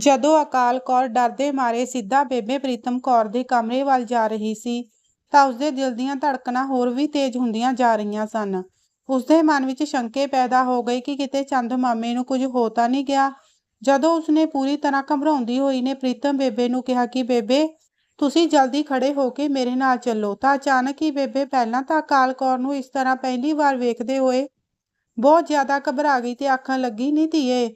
ਜਦੋਂ ਅਕਾਲ ਕੌਰ ਡਰਦੇ ਮਾਰੇ ਸਿੱਧਾ ਬੇਬੇ ਪ੍ਰੀਤਮ ਕੌਰ ਦੇ ਕਮਰੇ ਵੱਲ ਜਾ ਰਹੀ ਸੀ, ਤਾਂ ਉਸਦੇ ਦਿਲ ਦੀਆਂ ਧੜਕਣਾਂ ਹੋਰ ਵੀ ਤੇਜ਼ ਹੁੰਦੀਆਂ ਜਾ ਰਹੀਆਂ ਸਨ। ਉਸਦੇ ਮਨ ਵਿੱਚ ਸ਼ੰਕੇ ਪੈਦਾ ਹੋ ਗਏ ਕਿ ਕਿਤੇ ਚੰਦ ਮਾਮੇ ਨੂੰ ਕੁਝ ਹੋ ਤਾਂ ਨਹੀਂ ਗਿਆ। ਜਦੋਂ ਉਸਨੇ ਪੂਰੀ ਤਰ੍ਹਾਂ ਘਬਰਾਉਂਦੀ ਹੋਈ ਨੇ, ਪ੍ਰੀਤਮ ਬੇਬੇ ਨੂੰ ਕਿਹਾ ਕਿ ਬੇਬੇ, ਤੁਸੀਂ ਜਲਦੀ ਖੜੇ ਹੋ ਕੇ ਮੇਰੇ ਨਾਲ ਚੱਲੋ। ਤਾਂ ਅਚਾਨਕ ਹੀ ਬੇਬੇ ਪਹਿਲਾਂ ਤਾਂ ਅਕਾਲ ਕੌਰ ਨੂੰ ਇਸ ਤਰ੍ਹਾਂ ਪਹਿਲੀ ਵਾਰ ਵੇਖਦੇ ਹੋਏ ਬਹੁਤ ਜ਼ਿਆਦਾ ਘਬਰਾ ਗਈ ਤੇ ਆਖਣ ਲੱਗੀ ਨਹੀਂ ਧੀਏ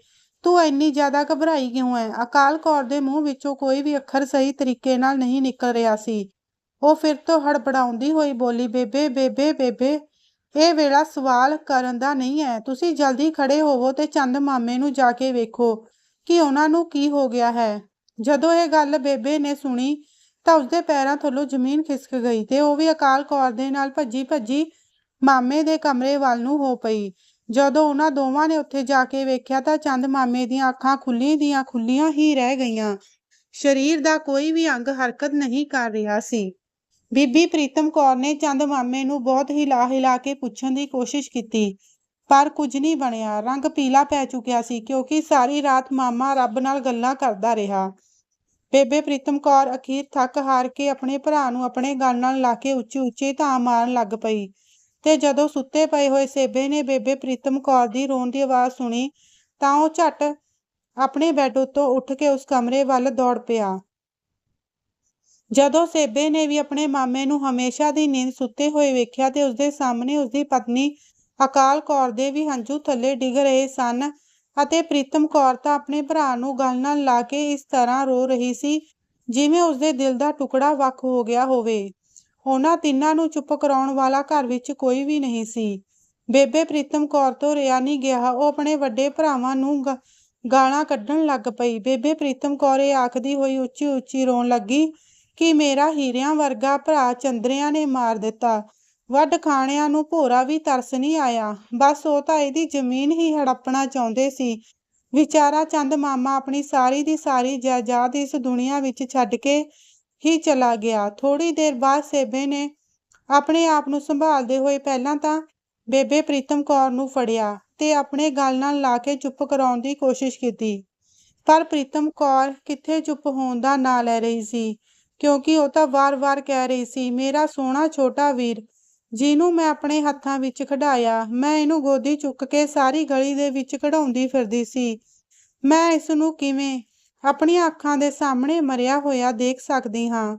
ਤੂੰ ਇੰਨੀ ਜ਼ਿਆਦਾ ਘਬਰਾਈ ਕਿਉਂ ਹੈ ਅਕਾਲ ਕੌਰ ਦੇ ਮੂੰਹ ਵਿੱਚੋਂ ਕੋਈ ਵੀ ਅੱਖਰ ਸਹੀ ਤਰੀਕੇ ਨਾਲ ਨਹੀਂ ਨਿਕਲ ਰਿਹਾ ਸੀ। ਉਹ ਫਿਰ ਤੋਂ ਹੜਬੜਾਉਂਦੀ ਹੋਈ ਬੋਲੀ, ਬੇਬੇ ਬੇਬੇ ਬੇਬੇ, ਇਹ ਵੇਲਾ ਸਵਾਲ ਕਰਨ ਦਾ ਨਹੀਂ ਹੈ ਤੁਸੀਂ ਜਲਦੀ ਖੜੇ ਹੋਵੋ ਤੇ ਚੰਦ ਮਾਮੇ ਨੂੰ ਜਾ ਕੇ ਵੇਖੋ ਕਿ ਉਹਨਾਂ ਨੂੰ ਕੀ ਹੋ ਗਿਆ ਹੈ ਜਦੋਂ ਇਹ ਗੱਲ ਬੇਬੇ ਨੇ ਸੁਣੀ ਤਾਂ ਉਸਦੇ ਪੈਰਾਂ ਥੱਲੋਂ ਜ਼ਮੀਨ ਖਿਸਕ ਗਈ ਤੇ ਉਹ ਵੀ ਅਕਾਲ ਕੌਰ ਦੇ ਨਾਲ ਭੱਜੀ ਭੱਜੀ ਮਾਮੇ ਦੇ ਕਮਰੇ ਵੱਲ ਨੂੰ ਹੋ ਪਈ। ਜਦੋਂ ਉਹਨਾਂ ਦੋਵਾਂ ਨੇ ਉੱਥੇ ਜਾ ਕੇ ਵੇਖਿਆ ਤਾਂ ਚੰਦ ਮਾਮੇ ਦੀਆਂ ਅੱਖਾਂ ਖੁੱਲੀਆਂ ਦੀਆਂ ਖੁੱਲੀਆਂ ਹੀ ਰਹਿ ਗਈਆਂ। ਸਰੀਰ ਦਾ ਕੋਈ ਵੀ ਅੰਗ ਹਰਕਤ ਨਹੀਂ ਕਰ ਰਿਹਾ ਸੀ। ਬੀਬੀ ਪ੍ਰੀਤਮ ਕੌਰ ਨੇ ਚੰਦ ਮਾਮੇ ਨੂੰ ਬਹੁਤ ਹਿਲਾ ਹਿਲਾ ਕੇ ਪੁੱਛਣ ਦੀ ਕੋਸ਼ਿਸ਼ ਕੀਤੀ, ਪਰ ਕੁਝ ਨਹੀਂ ਬਣਿਆ। ਰੰਗ ਪੀਲਾ ਪੈ ਚੁੱਕਿਆ ਸੀ ਕਿਉਂਕਿ ਸਾਰੀ ਰਾਤ ਮਾਮਾ ਰੱਬ ਨਾਲ ਗੱਲਾਂ ਕਰਦਾ ਰਿਹਾ। ਬੇਬੇ ਪ੍ਰੀਤਮ ਕੌਰ ਅਖੀਰ ਥੱਕ ਹਾਰ ਕੇ ਆਪਣੇ ਭਰਾ ਨੂੰ ਆਪਣੇ ਗਲ ਨਾਲ ਲਾ ਕੇ ਉੱਚੀ ਉੱਚੀ ਧਾਂ ਮਾਰਨ ਲੱਗ ਪਈ। ਤੇ ਜਦੋਂ ਸੁੱਤੇ ਪਏ ਹੋਏ ਸੇਬੇ ਨੇ ਬੇਬੇ ਪ੍ਰੀਤਮ ਕੌਰ ਦੀ ਰੋਣ ਦੀ ਆਵਾਜ਼ ਸੁਣੀ, ਤਾਂ ਉਹ ਝਟ ਆਪਣੇ ਬੈੱਡ ਉੱਤੋਂ ਉੱਠ ਕੇ ਉਸ ਕਮਰੇ ਵੱਲ ਦੌੜ ਪਿਆ। ਜਦੋਂ ਸੇਬੇ ਨੇ ਵੀ ਆਪਣੇ ਮਾਮੇ ਨੂੰ ਹਮੇਸ਼ਾ ਦੀ ਨੀਂਦ ਸੁੱਤੇ ਹੋਏ ਵੇਖਿਆ ਤੇ ਉਸਦੇ ਸਾਹਮਣੇ ਉਸਦੀ ਪਤਨੀ ਅਕਾਲ ਕੌਰ ਦੇ ਵੀ ਹੰਝੂ ਥੱਲੇ ਡਿੱਗ ਰਹੇ ਸਨ ਅਤੇ ਪ੍ਰੀਤਮ ਕੌਰ ਤਾਂ ਆਪਣੇ ਭਰਾ ਨੂੰ ਗਲ ਨਾਲ ਲਾ ਕੇ ਇਸ ਤਰ੍ਹਾਂ ਰੋ ਰਹੀ ਸੀ ਜਿਵੇਂ ਉਸਦੇ ਦਿਲ ਦਾ ਟੁਕੜਾ ਵੱਖ ਹੋ ਗਿਆ ਹੋਵੇ। ਉਹਨਾਂ ਤਿੰਨਾਂ ਨੂੰ ਚੁੱਪ ਕਰਾਉਣ ਵਾਲਾ ਘਰ ਵਿੱਚ ਕੋਈ ਵੀ ਨਹੀਂ ਸੀ। ਬੇਬੇ ਪ੍ਰੀਤਮ ਕੌਰ ਤੋਂ ਰਿਆ ਨਹੀਂ ਗਿਆ। ਉਹ ਆਪਣੇ ਵੱਡੇ ਭਰਾਵਾਂ ਨੂੰ ਗਾਲਾਂ ਕੱਢਣ ਲੱਗ ਪਈ। ਬੇਬੇ ਪ੍ਰੀਤਮ ਕੌਰ ਇਹ ਆਖਦੀ ਹੋਈ ਉੱਚੀ ਉੱਚੀ ਰੋਣ ਲੱਗੀ ਕਿ ਮੇਰਾ ਹੀਰਿਆਂ ਵਰਗਾ ਭਰਾ ਚੰਦਰਿਆਂ ਨੇ ਮਾਰ ਦਿੱਤਾ। ਵੱਢ ਖਾਣਿਆਂ ਨੂੰ ਭੋਰਾ ਵੀ ਤਰਸ ਨਹੀਂ ਆਇਆ। ਬਸ ਉਹ ਤਾਂ ਇਹਦੀ ਜ਼ਮੀਨ ਹੀ ਹੜੱਪਣਾ ਚਾਹੁੰਦੇ ਸੀ। ਵਿਚਾਰਾ ਚੰਦ ਮਾਮਾ ਆਪਣੀ ਸਾਰੀ ਦੀ ਸਾਰੀ ਜਾਇਦਾਦ ਇਸ ਦੁਨੀਆ ਵਿੱਚ ਛੱਡ ਕੇ ਹੀ ਚਲਾ ਗਿਆ। ਥੋੜੀ ਦੇਰ ਬਾਅਦ ਸੇਬੇ ਨੇ ਆਪਣੇ ਆਪ ਨੂੰ ਸੰਭਾਲਦੇ ਹੋਏ ਪਹਿਲਾਂ ਤਾਂ ਬੇਬੇ ਪ੍ਰੀਤਮ ਕੌਰ ਨੂੰ ਫੜਿਆ ਤੇ ਆਪਣੇ ਗਲ ਨਾਲ ਲਾ ਕੇ ਚੁੱਪ ਕਰਾਉਣ ਦੀ ਕੋਸ਼ਿਸ਼ ਕੀਤੀ। ਪਰ ਪ੍ਰੀਤਮ ਕੌਰ ਕਿੱਥੇ ਚੁੱਪ ਹੋਣ ਦਾ ਨਾਂ ਲੈ ਰਹੀ ਸੀ? ਕਿਉਂਕਿ ਉਹ ਤਾਂ ਵਾਰ-ਵਾਰ ਕਹਿ ਰਹੀ ਸੀ, ਮੇਰਾ ਸੋਹਣਾ ਛੋਟਾ ਵੀਰ, ਜਿਹਨੂੰ ਮੈਂ ਆਪਣੇ ਹੱਥਾਂ ਵਿੱਚ ਖਿਡਾਇਆ, ਮੈਂ ਇਹਨੂੰ ਗੋਦੀ ਚੁੱਕ ਕੇ ਸਾਰੀ ਗਲੀ ਦੇ ਵਿੱਚ ਖਿਡਾਉਂਦੀ ਫਿਰਦੀ ਸੀ। ਮੈਂ ਇਸ ਨੂੰ ਕਿਵੇਂ ਆਪਣੀਆਂ ਅੱਖਾਂ ਦੇ ਸਾਹਮਣੇ ਮਰਿਆ ਹੋਇਆ ਦੇਖ ਸਕਦੀ ਹਾਂ।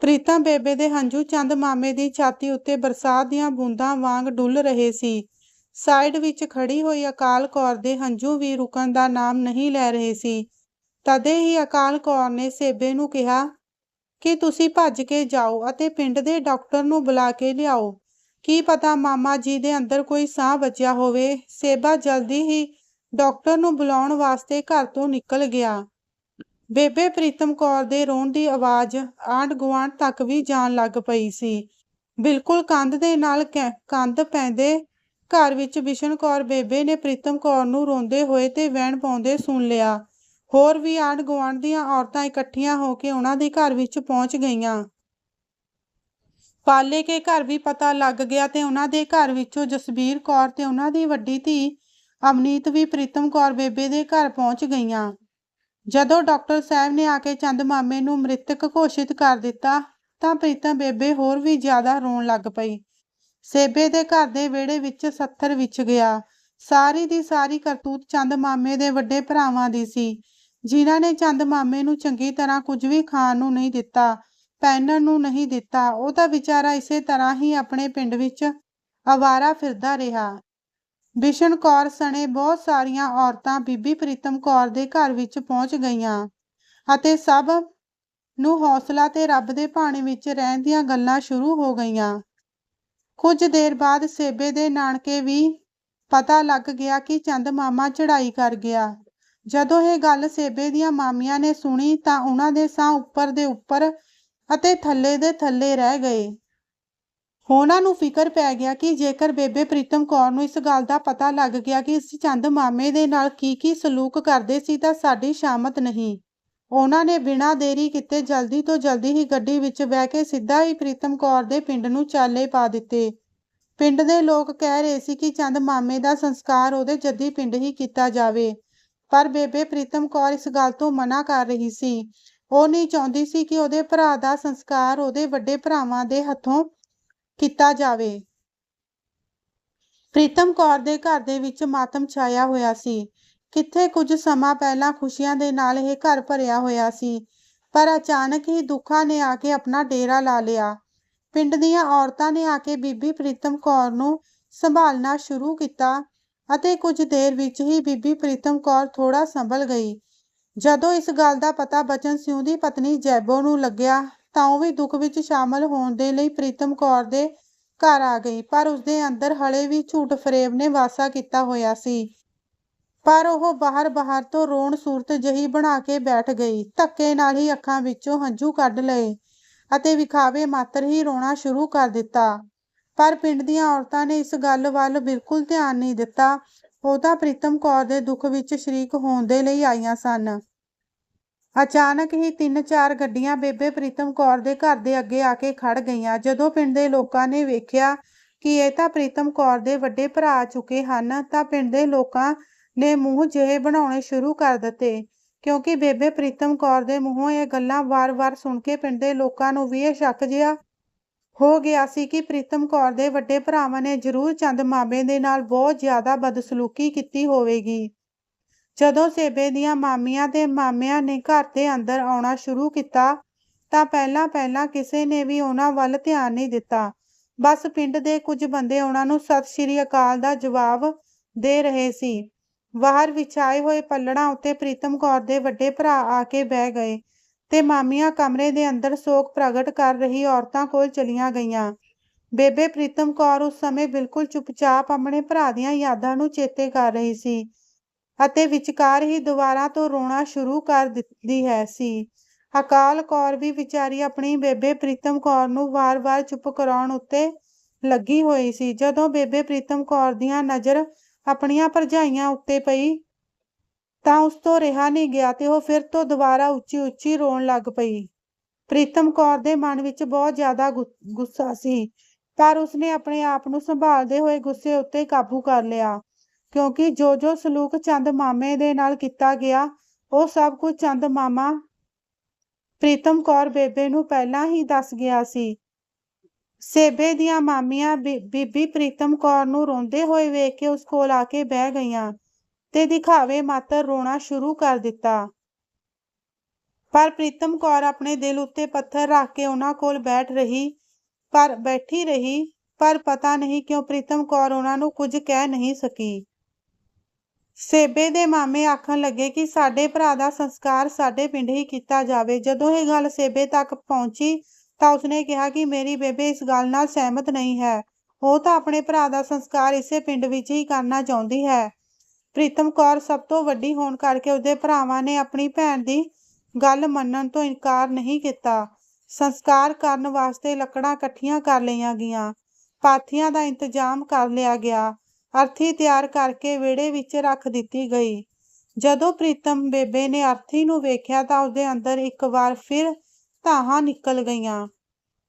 ਪ੍ਰੀਤਮ ਬੇਬੇ ਦੇ ਹੰਝੂ ਚੰਦ ਮਾਮੇ ਦੀ ਛਾਤੀ ਉੱਤੇ ਬਰਸਾਤ ਦੀਆਂ ਬੂੰਦਾਂ ਵਾਂਗ ਡੁੱਲ ਰਹੇ ਸੀ। ਸਾਈਡ ਵਿੱਚ ਖੜੀ ਹੋਈ ਅਕਾਲ ਕੌਰ ਦੇ ਹੰਝੂ ਵੀ ਰੁਕਣ ਦਾ ਨਾਮ ਨਹੀਂ ਲੈ ਰਹੇ ਸੀ। ਤਦੇ ਹੀ ਅਕਾਲ ਕੌਰ ਨੇ ਸੇਬੇ ਨੂੰ ਕਿਹਾ, ਕਿ ਤੁਸੀਂ ਭੱਜ ਕੇ ਜਾਓ ਅਤੇ ਪਿੰਡ ਦੇ ਡਾਕਟਰ ਨੂੰ ਬੁਲਾ ਕੇ ਲਿਆਓ। ਕੀ ਪਤਾ ਮਾਮਾ ਜੀ ਦੇ ਅੰਦਰ ਕੋਈ ਸਾਹ ਬਚਿਆ ਹੋਵੇ। ਸੇਬਾ ਜਲਦੀ ਹੀ ਡਾਕਟਰ ਨੂੰ ਬੁਲਾਉਣ ਵਾਸਤੇ ਘਰ ਤੋਂ ਨਿਕਲ ਗਿਆ। ਬੇਬੇ ਪ੍ਰੀਤਮ ਕੌਰ ਦੇ ਰੋਣ ਦੀ ਆਵਾਜ਼ ਆਂਢ ਗੁਆਂਢ ਤੱਕ ਵੀ ਜਾਣ ਲੱਗ ਪਈ ਸੀ। ਬਿਲਕੁਲ ਕੰਧ ਦੇ ਨਾਲ ਕੈ- ਕੰਧ ਪੈਂਦੇ ਘਰ ਵਿੱਚ ਬਿਸ਼ਨ ਕੌਰ ਬੇਬੇ ਨੇ ਪ੍ਰੀਤਮ ਕੌਰ ਨੂੰ ਰੋਂਦੇ ਹੋਏ ਤੇ ਵਹਿਣ ਪਾਉਂਦੇ ਸੁਣ ਲਿਆ। ਹੋਰ ਵੀ ਆਂਢ ਗੁਆਂਢ ਦੀਆਂ ਔਰਤਾਂ ਇਕੱਠੀਆਂ ਹੋ ਕੇ ਉਹਨਾਂ ਦੇ ਘਰ ਵਿੱਚ ਪਹੁੰਚ ਗਈਆਂ। ਪਾਲੇ ਕੇ ਘਰ ਵੀ ਪਤਾ ਲੱਗ ਗਿਆ ਤੇ ਉਹਨਾਂ ਦੇ ਘਰ ਵਿੱਚੋਂ ਜਸਬੀਰ ਕੌਰ ਤੇ ਉਹਨਾਂ ਦੀ ਵੱਡੀ ਧੀ ਅਵਨੀਤ ਵੀ ਪ੍ਰੀਤਮ ਕੌਰ ਬੇਬੇ ਦੇ ਘਰ ਪਹੁੰਚ ਗਈਆਂ। ਜਦੋਂ ਡਾਕਟਰ ਸਾਹਿਬ ਨੇ ਆ ਕੇ ਚੰਦ ਮਾਮੇ ਨੂੰ ਮ੍ਰਿਤਕ ਘੋਸ਼ਿਤ ਕਰ ਦਿੱਤਾ, ਤਾਂ ਪ੍ਰੀਤਮ ਬੇਬੇ ਹੋਰ ਵੀ ਜ਼ਿਆਦਾ ਰੋਣ ਲੱਗ ਪਈ। ਸੇਬੇ ਦੇ ਘਰ ਦੇ ਵਿਹੜੇ ਵਿੱਚ ਸੱਥਰ ਵਿੱਚ ਗਿਆ। ਸਾਰੀ ਦੀ ਸਾਰੀ ਕਰਤੂਤ ਚੰਦ ਮਾਮੇ ਦੇ ਵੱਡੇ ਭਰਾਵਾਂ ਦੀ ਸੀ। ਜਿਨ੍ਹਾਂ ਨੇ ਚੰਦ ਮਾਮੇ ਨੂੰ ਚੰਗੀ ਤਰ੍ਹਾਂ ਕੁਝ ਵੀ ਖਾਣ ਨੂੰ ਨਹੀਂ ਦਿੱਤਾ, ਪਹਿਨਣ ਨੂੰ ਨਹੀਂ ਦਿੱਤਾ, ਉਹ ਤਾਂ ਵਿਚਾਰਾ ਇਸੇ ਤਰ੍ਹਾਂ ਹੀ ਆਪਣੇ ਪਿੰਡ ਵਿੱਚ ਅਵਾਰਾ ਫਿਰਦਾ ਰਿਹਾ। ਬਿਸ਼ਨ ਕੌਰ ਸਣੇ ਬਹੁਤ ਸਾਰੀਆਂ ਔਰਤਾਂ ਬੀਬੀ ਪ੍ਰੀਤਮ ਕੌਰ ਦੇ ਘਰ ਵਿੱਚ ਪਹੁੰਚ ਗਈਆਂ ਅਤੇ ਸਭ ਨੂੰ ਹੌਸਲਾ ਤੇ ਰੱਬ ਦੇ ਭਾਣੇ ਵਿੱਚ ਰਹਿਣ ਦੀਆਂ ਗੱਲਾਂ ਸ਼ੁਰੂ ਹੋ ਗਈਆਂ। ਕੁਝ ਦੇਰ ਬਾਅਦ ਸੇਬੇ ਦੇ ਨਾਨਕੇ ਵੀ ਪਤਾ ਲੱਗ ਗਿਆ ਕਿ ਚੰਦ ਮਾਮਾ ਚੜਾਈ ਕਰ ਗਿਆ। ਜਦੋਂ ਇਹ ਗੱਲ ਸੇਬੇ ਦੀਆਂ ਮਾਮੀਆਂ ਨੇ ਸੁਣੀ ਤਾਂ ਉਹਨਾਂ ਦੇ ਸਾਹ ਉੱਪਰ ਦੇ ਉੱਪਰ ਅਤੇ ਥੱਲੇ ਦੇ ਥੱਲੇ ਰਹਿ ਗਏ। ਉਹਨਾਂ ਨੂੰ ਫਿਕਰ ਪੈ ਗਿਆ ਕਿ ਜੇਕਰ ਬੇਬੇ ਪ੍ਰੀਤਮ ਕੌਰ ਨੂੰ ਇਸ ਗੱਲ ਦਾ ਪਤਾ ਲੱਗ ਗਿਆ ਕਿ ਅਸੀਂ ਚੰਦ ਮਾਮੇ ਦੇ ਨਾਲ ਕੀ ਕੀ ਸਲੂਕ ਕਰਦੇ ਸੀ ਤਾਂ ਸਾਡੀ ਸ਼ਾਮਤ ਨਹੀਂ। ਉਹਨਾਂ ਨੇ ਬਿਨਾਂ ਦੇਰੀ ਕੀਤੇ ਜਲਦੀ ਤੋਂ ਜਲਦੀ ਹੀ ਗੱਡੀ ਵਿੱਚ ਬਹਿ ਕੇ ਸਿੱਧਾ ਹੀ ਪ੍ਰੀਤਮ ਕੌਰ ਦੇ ਪਿੰਡ ਨੂੰ ਚਾਲੇ ਪਾ ਦਿੱਤੇ। ਪਿੰਡ ਦੇ ਲੋਕ ਕਹਿ ਰਹੇ ਸੀ ਕਿ ਚੰਦ ਮਾਮੇ ਦਾ ਸੰਸਕਾਰ ਉਹਦੇ ਜੱਦੀ ਪਿੰਡ ਹੀ ਕੀਤਾ ਜਾਵੇ। ਪਰ ਬੇਬੇ ਪ੍ਰੀਤਮ ਕੌਰ ਇਸ ਗੱਲ ਤੋਂ ਮਨਾ ਕਰ ਰਹੀ ਸੀ। ਉਹ ਨਹੀਂ ਚਾਹੁੰਦੀ ਸੀ ਕਿ ਉਹਦੇ ਭਰਾ ਦਾ ਸੰਸਕਾਰ ਉਹਦੇ ਵੱਡੇ ਭਰਾਵਾਂ ਦੇ ਹੱਥੋਂ ਕੀਤਾ ਜਾਵੇ। ਪ੍ਰੀਤਮ ਕੌਰ ਦੇ ਘਰ ਦੇ ਵਿੱਚ ਮਾਤਮ ਛਾਇਆ ਹੋਇਆ ਸੀ। ਕਿੱਥੇ ਕੁਝ ਸਮਾਂ ਪਹਿਲਾਂ ਖੁਸ਼ੀਆਂ ਦੇ ਨਾਲ ਇਹ ਘਰ ਭਰਿਆ ਹੋਇਆ ਸੀ, ਪਰ ਅਚਾਨਕ ਹੀ ਦੁੱਖਾਂ ਨੇ ਆ ਕੇ ਆਪਣਾ ਡੇਰਾ ਲਾ ਲਿਆ। ਪਿੰਡ ਦੀਆਂ ਔਰਤਾਂ ਨੇ ਆ ਕੇ ਬੀਬੀ ਪ੍ਰੀਤਮ ਕੌਰ ਨੂੰ ਸੰਭਾਲਣਾ ਸ਼ੁਰੂ ਕੀਤਾ ਅਤੇ ਕੁਝ ਦੇਰ ਵਿੱਚ ਹੀ ਬੀਬੀ ਪ੍ਰੀਤਮ ਕੌਰ ਥੋੜਾ ਸੰਭਲ ਗਈ। ਜਦੋਂ ਇਸ ਗੱਲ ਦਾ ਪਤਾ ਬਚਨ ਸਿਉ ਦੀ ਪਤਨੀ ਜੈਬੋ ਨੂੰ ਲੱਗਿਆ ਤਾਂ ਉਹ ਵੀ ਦੁੱਖ ਵਿੱਚ ਸ਼ਾਮਲ ਹੋਣ ਦੇ ਲਈ ਪ੍ਰੀਤਮ ਕੌਰ ਦੇ ਘਰ ਆ ਗਈ, ਪਰ ਉਸਦੇ ਅੰਦਰ ਹਲੇ ਵੀ ਝੂਠ ਫਰੇਬ ਨੇ ਵਾਸਾ ਕੀਤਾ ਹੋਇਆ ਸੀ। ਪਰ ਉਹ ਬਾਹਰ ਬਾਹਰ ਤੋਂ ਰੋਣ ਸੂਰਤ ਜਹੀ ਬਣਾ ਕੇ ਬੈਠ ਗਈ, ਧੱਕੇ ਨਾਲ ਹੀ ਅੱਖਾਂ ਵਿੱਚੋਂ ਹੰਝੂ ਕੱਢ ਲਏ ਅਤੇ ਵਿਖਾਵੇ ਮਾਤਰ ਹੀ ਰੋਣਾ ਸ਼ੁਰੂ ਕਰ ਦਿੱਤਾ। ਪਰ ਪਿੰਡ ਦੀਆਂ ਔਰਤਾਂ ਨੇ ਇਸ ਗੱਲ ਵੱਲ ਬਿਲਕੁਲ ਧਿਆਨ ਨਹੀਂ ਦਿੱਤਾ। ਉਹ ਤਾਂ ਪ੍ਰੀਤਮ ਕੌਰ ਦੇ ਦੁੱਖ ਵਿੱਚ ਸ਼ਰੀਕ ਹੋਣ ਦੇ ਲਈ ਆਈਆਂ ਸਨ। ਅਚਾਨਕ ਹੀ ਤਿੰਨ ਚਾਰ ਗੱਡੀਆਂ ਬੇਬੇ ਪ੍ਰੀਤਮ ਕੌਰ ਦੇ ਘਰ ਦੇ ਅੱਗੇ ਆ ਕੇ ਖੜ ਗਈਆਂ। ਜਦੋਂ ਪਿੰਡ ਦੇ ਲੋਕਾਂ ਨੇ ਵੇਖਿਆ ਕਿ ਇਹ ਤਾਂ ਪ੍ਰੀਤਮ ਕੌਰ ਦੇ ਵੱਡੇ ਭਰਾ ਚੁੱਕੇ ਹਨ, ਤਾਂ ਪਿੰਡ ਦੇ ਲੋਕਾਂ ਨੇ ਮੂੰਹ ਜਿਹੇ ਬਣਾਉਣੇ ਸ਼ੁਰੂ ਕਰ ਦਿੱਤੇ। ਕਿਉਂਕਿ ਬੇਬੇ ਪ੍ਰੀਤਮ ਕੌਰ ਦੇ ਮੂੰਹੋਂ ਇਹ ਗੱਲਾਂ ਵਾਰ-ਵਾਰ ਸੁਣ ਕੇ ਪਿੰਡ ਦੇ ਲੋਕਾਂ ਨੂੰ ਵੀ ਇਹ ਸ਼ੱਕ ਜਿਹਾ ਹੋ ਗਿਆ ਸੀ ਕਿ ਪ੍ਰੀਤਮ ਕੌਰ ਦੇ ਵੱਡੇ ਭਰਾਵਾਂ ਨੇ ਜ਼ਰੂਰ ਚੰਦ ਮਾਮੇ ਦੇ ਨਾਲ ਬਹੁਤ ਜ਼ਿਆਦਾ ਬਦਸਲੂਕੀ ਕੀਤੀ ਹੋਵੇਗੀ। ਜਦੋਂ ਸੇਬੇ ਦੀਆਂ ਮਾਮੀਆਂ ਤੇ ਮਾਮਿਆਂ ਨੇ ਘਰ ਦੇ ਅੰਦਰ ਆਉਣਾ ਸ਼ੁਰੂ ਕੀਤਾ, ਤਾਂ ਪਹਿਲਾਂ ਪਹਿਲਾਂ ਕਿਸੇ ਨੇ ਵੀ ਉਹਨਾਂ ਵੱਲ ਧਿਆਨ ਨਹੀਂ ਦਿੱਤਾ। ਬਸ ਪਿੰਡ ਦੇ ਕੁਝ ਬੰਦੇ ਉਹਨਾਂ ਨੂੰ ਸਤਿ ਸ਼੍ਰੀ ਅਕਾਲ ਦਾ ਜਵਾਬ ਦੇ ਰਹੇ ਸੀ। ਬਾਹਰ ਵਿਛਾਏ ਹੋਏ ਪੱਲੜਾਂ ਉੱਤੇ ਪ੍ਰੀਤਮ ਕੌਰ ਦੇ ਵੱਡੇ ਭਰਾ ਆ ਕੇ ਬਹਿ ਗਏ ਤੇ ਮਾਮੀਆਂ ਕਮਰੇ ਦੇ ਅੰਦਰ ਸੋਗ ਪ੍ਰਗਟ ਕਰ ਰਹੀ ਔਰਤਾਂ ਕੋਲ ਚਲੀਆਂ ਗਈਆਂ। ਬੇਬੇ ਪ੍ਰੀਤਮ ਕੌਰ ਉਸ ਸਮੇਂ ਬਿਲਕੁਲ ਚੁੱਪਚਾਪ ਆਪਣੇ ਭਰਾ ਦੀਆਂ ਯਾਦਾਂ ਨੂੰ ਚੇਤੇ ਕਰ ਰਹੀ ਸੀ। ਅਤੇ ਵਿਚਕਾਰ ਹੀ ਦੁਬਾਰਾ ਤੋਂ ਰੋਣਾ ਸ਼ੁਰੂ ਕਰ ਦਿੱਤੀ ਹੈ ਸੀ। ਅਕਾਲ ਕੌਰ ਵੀ ਵਿਚਾਰੀ ਆਪਣੀ ਬੇਬੇ ਪ੍ਰੀਤਮ ਕੌਰ ਨੂੰ ਵਾਰ-ਵਾਰ ਚੁੱਪ ਕਰਾਉਣ ਉੱਤੇ ਲੱਗੀ ਹੋਈ ਸੀ। ਜਦੋਂ ਬੇਬੇ ਪ੍ਰੀਤਮ ਕੌਰ ਦੀਆਂ ਨਜ਼ਰ ਆਪਣੀਆਂ ਭਰਜਾਈਆਂ ਉੱਤੇ ਪਈ ਤਾਂ ਉਸ ਤੋਂ ਰਿਹਾ ਨਹੀਂ ਗਿਆ ਤੇ ਉਹ ਫਿਰ ਤੋਂ ਦੁਬਾਰਾ ਉੱਚੀ-ਉੱਚੀ ਰੋਣ ਲੱਗ ਪਈ। ਪ੍ਰੀਤਮ ਕੌਰ ਦੇ ਮਨ ਵਿੱਚ ਬਹੁਤ ਜ਼ਿਆਦਾ ਗੁੱਸਾ ਸੀ, ਪਰ ਉਸਨੇ ਆਪਣੇ ਆਪ ਨੂੰ ਸੰਭਾਲਦੇ ਹੋਏ ਗੁੱਸੇ ਉੱਤੇ ਕਾਬੂ ਕਰ ਲਿਆ। ਕਿਉਂਕਿ ਜੋ ਜੋ ਸਲੂਕ ਚੰਦ ਮਾਮੇ ਦੇ ਨਾਲ ਕੀਤਾ ਗਿਆ, ਉਹ ਸਭ ਕੁਝ ਚੰਦ ਮਾਮਾ ਪ੍ਰੀਤਮ ਕੌਰ ਬੇਬੇ ਨੂੰ ਪਹਿਲਾਂ ਹੀ ਦੱਸ ਗਿਆ ਸੀ। ਸੇਬੇ ਦੀਆਂ ਮਾਮੀਆਂ ਬੀਬੀ ਪ੍ਰੀਤਮ ਕੌਰ ਨੂੰ ਰੋਂਦੇ ਹੋਏ ਵੇਖ ਕੇ ਉਸ ਕੋਲ ਆ ਕੇ ਬਹਿ ਗਈਆਂ ਤੇ ਦਿਖਾਵੇ ਮਾਤਰ ਰੋਣਾ ਸ਼ੁਰੂ ਕਰ ਦਿੱਤਾ। ਪਰ ਪ੍ਰੀਤਮ ਕੌਰ ਆਪਣੇ ਦਿਲ ਉੱਤੇ ਪੱਥਰ ਰੱਖ ਕੇ ਉਹਨਾਂ ਕੋਲ ਬੈਠ ਰਹੀ, ਪਰ ਬੈਠੀ ਰਹੀ, ਪਰ ਪਤਾ ਨਹੀਂ ਕਿਉਂ ਪ੍ਰੀਤਮ ਕੌਰ ਉਹਨਾਂ ਨੂੰ ਕੁਝ ਕਹਿ ਨਹੀਂ ਸਕੀ। ਸੇਬੇ ਦੇ ਮਾਮੇ ਆਖਣ ਲੱਗੇ ਕਿ ਸਾਡੇ ਭਰਾ ਦਾ ਸੰਸਕਾਰ ਸਾਡੇ ਪਿੰਡ ਹੀ ਕੀਤਾ ਜਾਵੇ। ਜਦੋਂ ਇਹ ਗੱਲ ਸੇਬੇ ਤੱਕ ਪਹੁੰਚੀ ਤਾਂ ਉਸਨੇ ਕਿਹਾ ਕਿ ਮੇਰੀ ਬੇਬੇ ਇਸ ਗੱਲ ਨਾਲ ਸਹਿਮਤ ਨਹੀਂ ਹੈ। ਉਹ ਤਾਂ ਆਪਣੇ ਭਰਾ ਦਾ ਸੰਸਕਾਰ ਇਸੇ ਪਿੰਡ ਵਿੱਚ ਹੀ ਕਰਨਾ ਚਾਹੁੰਦੀ ਹੈ। ਪ੍ਰੀਤਮ ਕੌਰ ਸਭ ਤੋਂ ਵੱਡੀ ਹੋਣ ਕਰਕੇ ਉਹਦੇ ਭਰਾਵਾਂ ਨੇ ਆਪਣੀ ਭੈਣ ਦੀ ਗੱਲ ਮੰਨਣ ਤੋਂ ਇਨਕਾਰ ਨਹੀਂ ਕੀਤਾ। ਸੰਸਕਾਰ ਕਰਨ ਵਾਸਤੇ ਲੱਕੜਾਂ ਇਕੱਠੀਆਂ ਕਰ ਲਈਆਂ ਗਈਆਂ। ਪਾਥੀਆਂ ਦਾ ਇੰਤਜ਼ਾਮ ਕਰ ਲਿਆ ਗਿਆ। ਅਰਥੀ ਤਿਆਰ ਕਰਕੇ ਵਿਹੜੇ ਵਿੱਚ ਰੱਖ ਦਿੱਤੀ ਗਈ। ਜਦੋਂ ਪ੍ਰੀਤਮ ਬੇਬੇ ਨੇ ਅਰਥੀ ਨੂੰ ਵੇਖਿਆ ਤਾਂ ਉਸਦੇ ਅੰਦਰ ਇੱਕ ਵਾਰ ਫਿਰ ਧਾਹਾਂ ਨਿਕਲ ਗਈਆਂ।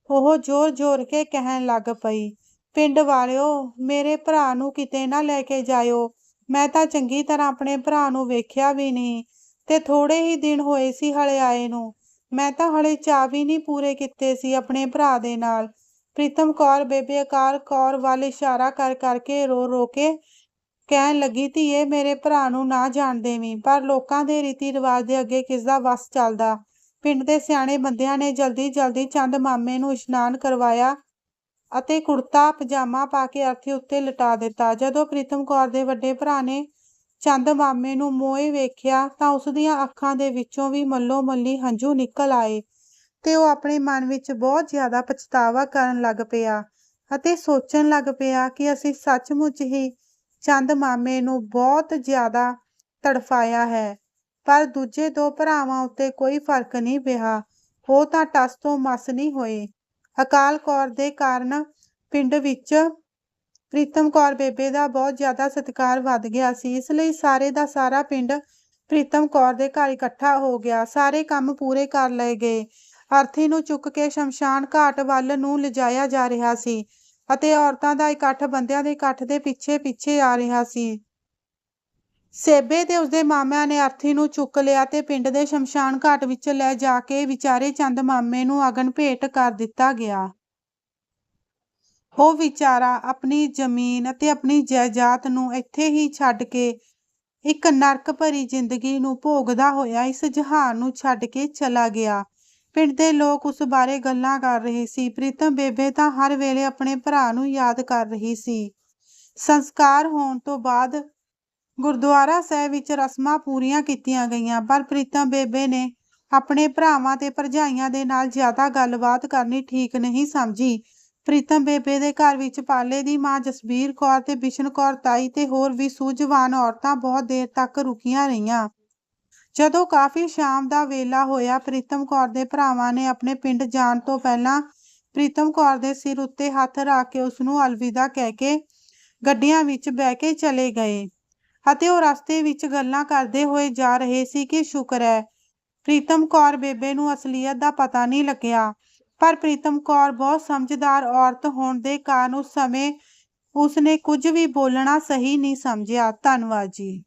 ਉਹ ਜ਼ੋਰ-ਜ਼ੋਰ ਕੇ ਕਹਿਣ ਲੱਗ ਪਈ, ਪਿੰਡ ਵਾਲਿਓ, ਮੇਰੇ ਭਰਾ ਨੂੰ ਕਿਤੇ ਨਾ ਲੈ ਕੇ ਜਾਇਓ। ਮੈਂ ਤਾਂ ਚੰਗੀ ਤਰ੍ਹਾਂ ਆਪਣੇ ਭਰਾ ਨੂੰ ਵੇਖਿਆ ਵੀ ਨਹੀਂ, ਤੇ ਥੋੜੇ ਹੀ ਦਿਨ ਹੋਏ ਸੀ ਹਲੇ ਆਏ ਨੂੰ। ਮੈਂ ਤਾਂ ਹਲੇ ਚਾਹ ਵੀ ਨਹੀਂ ਪੂਰੇ ਕੀਤੇ ਸੀ ਆਪਣੇ ਭਰਾ ਦੇ ਨਾਲ। ਪ੍ਰੀਤਮ ਕੌਰ, ਬੇਬੇ ਅਕਾਲ ਕੌਰ ਵੱਲ ਇਸ਼ਾਰਾ ਕਰ ਕਰਕੇ ਰੋ ਰੋ ਕੇ ਕਹਿਣ ਲੱਗੀ, ਧੀਏ, ਮੇਰੇ ਭਰਾ ਨੂੰ ਨਾ ਜਾਣ ਦੇਵੀਂ, ਪਰ ਲੋਕਾਂ ਦੇ ਰੀਤੀ ਰਿਵਾਜ ਦੇ ਅੱਗੇ ਕਿਸ ਦਾ ਵਸ ਚੱਲਦਾ? ਪਿੰਡ ਦੇ ਸਿਆਣੇ ਬੰਦਿਆਂ ਨੇ ਜਲਦੀ ਜਲਦੀ ਚੰਦ ਮਾਮੇ ਨੂੰ ਇਸ਼ਨਾਨ ਕਰਵਾਇਆ ਅਤੇ ਕੁੜਤਾ, ਪਜਾਮਾ ਪਾ ਕੇ ਅਰਥੀ ਉੱਤੇ ਲਟਾ ਦਿੱਤਾ। ਜਦੋਂ ਪ੍ਰੀਤਮ ਕੌਰ ਦੇ ਵੱਡੇ ਭਰਾ ਨੇ ਚੰਦ ਮਾਮੇ ਨੂੰ ਮੋਏ ਵੇਖਿਆ, ਤਾਂ ਉਸ ਦੀਆਂ ਅੱਖਾਂ ਦੇ ਵਿੱਚੋਂ ਵੀ ਮੱਲੋ ਮੱਲੀ ਹੰਝੂ ਨਿਕਲ ਆਏ। ਤੇ ਉਹ ਆਪਣੇ ਮਨ ਵਿੱਚ ਬਹੁਤ ਜ਼ਿਆਦਾ ਪਛਤਾਵਾ ਕਰਨ ਲੱਗ ਪਿਆ ਅਤੇ ਸੋਚਣ ਲੱਗ ਪਿਆ ਕਿ ਅਸੀਂ ਸੱਚਮੁੱਚ ਹੀ ਚੰਦ ਮਾਮੇ ਨੂੰ ਬਹੁਤ ਜ਼ਿਆਦਾ ਤੜਫਾਇਆ ਹੈ। ਪਰ ਦੂਜੇ ਦੋ ਭਰਾਵਾਂ ਉੱਤੇ ਕੋਈ ਫ਼ਰਕ ਨਹੀਂ ਪਿਆ। ਉਹ ਤਾਂ ਟਸ ਤੋਂ ਮਸ ਨਹੀਂ ਹੋਏ। ਅਕਾਲ ਕੌਰ ਦੇ ਕਾਰਨ ਪਿੰਡ ਵਿੱਚ ਪ੍ਰੀਤਮ ਕੌਰ ਬੇਬੇ ਦਾ ਬਹੁਤ ਜ਼ਿਆਦਾ ਸਤਿਕਾਰ ਵੱਧ ਗਿਆ ਸੀ। ਇਸ ਲਈ ਸਾਰੇ ਦਾ ਸਾਰਾ ਪਿੰਡ ਪ੍ਰੀਤਮ ਕੌਰ ਦੇ ਘਰ ਇਕੱਠਾ ਹੋ ਗਿਆ। ਸਾਰੇ ਕੰਮ ਪੂਰੇ ਕਰ ਲਏ ਗਏ। ਅਰਥੀ ਨੂੰ ਚੁੱਕ ਕੇ ਸ਼ਮਸ਼ਾਨ ਘਾਟ ਵੱਲ ਨੂੰ ਲਿਜਾਇਆ ਜਾ ਰਿਹਾ ਸੀ ਅਤੇ ਔਰਤਾਂ ਦਾ ਇਕੱਠ ਬੰਦਿਆਂ ਦੇ ਇਕੱਠ ਦੇ ਪਿੱਛੇ ਪਿੱਛੇ ਆ ਰਿਹਾ ਸੀ। ਸੇਬੇ ਤੇ ਉਸਦੇ ਮਾਮਿਆਂ ਨੇ ਅਰਥੀ ਨੂੰ ਚੁੱਕ ਲਿਆ ਤੇ ਪਿੰਡ ਦੇ ਸ਼ਮਸ਼ਾਨ ਘਾਟ ਵਿੱਚ ਲੈ ਜਾ ਕੇ ਵਿਚਾਰੇ ਚੰਦ ਮਾਮੇ ਨੂੰ ਅਗਨ ਭੇਟ ਕਰ ਦਿੱਤਾ ਗਿਆ। ਉਹ ਵਿਚਾਰਾ ਆਪਣੀ ਜ਼ਮੀਨ ਅਤੇ ਆਪਣੀ ਜਾਇਦਾਦ ਨੂੰ ਇੱਥੇ ਹੀ ਛੱਡ ਕੇ ਇੱਕ ਨਰਕ ਭਰੀ ਜ਼ਿੰਦਗੀ ਨੂੰ ਭੋਗਦਾ ਹੋਇਆ ਇਸ ਜਹਾਨ ਨੂੰ ਛੱਡ ਕੇ ਚਲਾ ਗਿਆ। ਪਿੰਡ ਦੇ ਲੋਕ ਉਸ ਬਾਰੇ ਗੱਲਾਂ ਕਰ ਰਹੇ ਸੀ। ਪ੍ਰੀਤਮ ਬੇਬੇ ਤਾਂ ਹਰ ਵੇਲੇ ਆਪਣੇ ਭਰਾ ਨੂੰ ਯਾਦ ਕਰ ਰਹੀ ਸੀ। ਸੰਸਕਾਰ ਹੋਣ ਤੋਂ ਬਾਅਦ ਗੁਰਦੁਆਰਾ ਸਾਹਿਬ ਵਿੱਚ ਰਸਮਾਂ ਪੂਰੀਆਂ ਕੀਤੀਆਂ ਗਈਆਂ, ਪਰ ਪ੍ਰੀਤਮ ਬੇਬੇ ਨੇ ਆਪਣੇ ਭਰਾਵਾਂ ਤੇ ਭਰਜਾਈਆਂ ਦੇ ਨਾਲ ਜ਼ਿਆਦਾ ਗੱਲਬਾਤ ਕਰਨੀ ਠੀਕ ਨਹੀਂ ਸਮਝੀ। ਪ੍ਰੀਤਮ ਬੇਬੇ ਦੇ ਘਰ ਵਿੱਚ ਪਾਲੇ ਦੀ ਮਾਂ ਜਸਬੀਰ ਕੌਰ ਤੇ ਬਿਸ਼ਨ ਕੌਰ ਤਾਈ ਤੇ ਹੋਰ ਵੀ ਸੂਝਵਾਨ ਔਰਤਾਂ ਬਹੁਤ ਦੇਰ ਤੱਕ ਰੁਕੀਆਂ ਰਹੀਆਂ। ਜਦੋਂ ਕਾਫੀ ਸ਼ਾਮ ਦਾ ਵੇਲਾ ਹੋਇਆ, ਪ੍ਰੀਤਮ ਕੌਰ ਦੇ ਭਰਾਵਾਂ ਨੇ ਆਪਣੇ ਪਿੰਡ ਜਾਣ ਤੋਂ ਪਹਿਲਾਂ ਪ੍ਰੀਤਮ ਕੌਰ ਦੇ ਸਿਰ ਉੱਤੇ ਹੱਥ ਰੱਖ ਕੇ ਉਸ ਨੂੰ ਅਲਵਿਦਾ ਕਹਿ ਕੇ ਗੱਡੀਆਂ ਵਿੱਚ ਬਹਿ ਕੇ ਚਲੇ ਗਏ ਅਤੇ ਉਹ ਰਸਤੇ ਵਿੱਚ ਗੱਲਾਂ ਕਰਦੇ ਹੋਏ ਜਾ ਰਹੇ ਸੀ ਕਿ ਸ਼ੁਕਰ ਹੈ, ਪ੍ਰੀਤਮ ਕੌਰ ਬੇਬੇ ਨੂੰ ਅਸਲੀਅਤ ਦਾ ਪਤਾ ਨਹੀਂ ਲੱਗਿਆ। ਪਰ ਪ੍ਰੀਤਮ ਕੌਰ ਬਹੁਤ ਸਮਝਦਾਰ ਔਰਤ ਹੋਣ ਦੇ ਕਾਰਨ ਉਸ ਸਮੇਂ ਉਸਨੇ ਕੁਝ ਵੀ ਬੋਲਣਾ ਸਹੀ ਨਹੀਂ ਸਮਝਿਆ। ਧੰਨਵਾਦ ਜੀ।